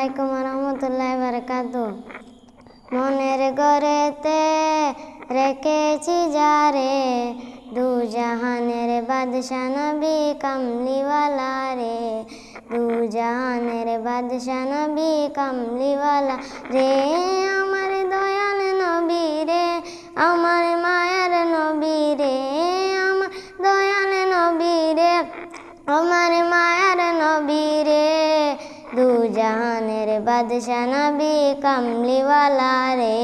আলাইকুম রহমতুল্লাহ বারকাত। মনের ঘরেতে রেখেছি যারে দু জাহানের বাদশা নবী কামলিওয়ালা রে দু জাহানের বাদশা নবী কামলিওয়ালা রে, আমার দয়াল নবী রে, আমার মায়ার নবী রে, আমার দয়াল নবী রে, আমার মায়ার নবী রে। জাহানের বাদশা নবী কামলিওয়ালা রে।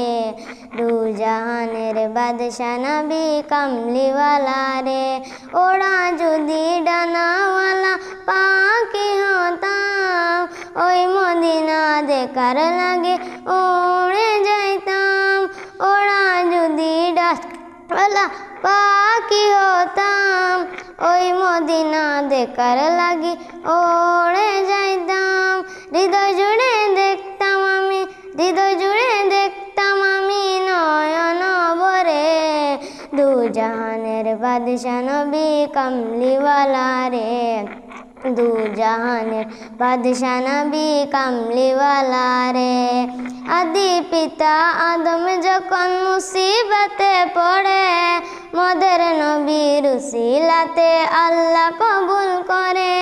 দু জাহানের বাদশা নবী কামলিওয়ালা রে। ওরা যদি ডানাওয়ালা পাখি হতাম, ওই মদিনা দেখার লাগে ওড়ে যাইতাম। ডালা পাখি হতাম ওই মদিনা দেখার লাগি ওড়ে যাইতাম হৃদয় জুড়ে দেখতাম আমি হৃদয় জুড়ে দেখতাম আমি নয়ন বরে দু জাহানের বাদশা নবী কামলিওয়ালা রে দু জাহানের বাদশা নবী কামলিওয়ালা রে আদি পিতা আদম যখন মুসিবতে নবীর উসিলাতে আল্লাহ কবুল করে।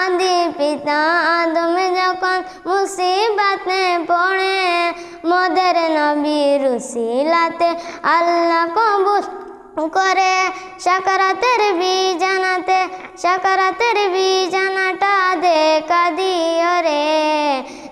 আদি পিতা আদম যখন মুসিবাতে পড়ে, মদের নবীর উসিলাতে আল্লাহ কবুল করে। সাকারাতের বি জানাতে সাকারাতের বি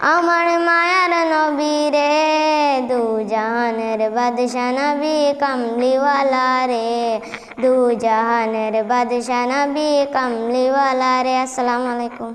আমার মায়ার নবী রে দু জাহানের বাদশা নবী কামলিওয়ালা রে। দু জাহানের বাদশা নবী কামলিওয়ালা রে, আসসালামু আলাইকুম।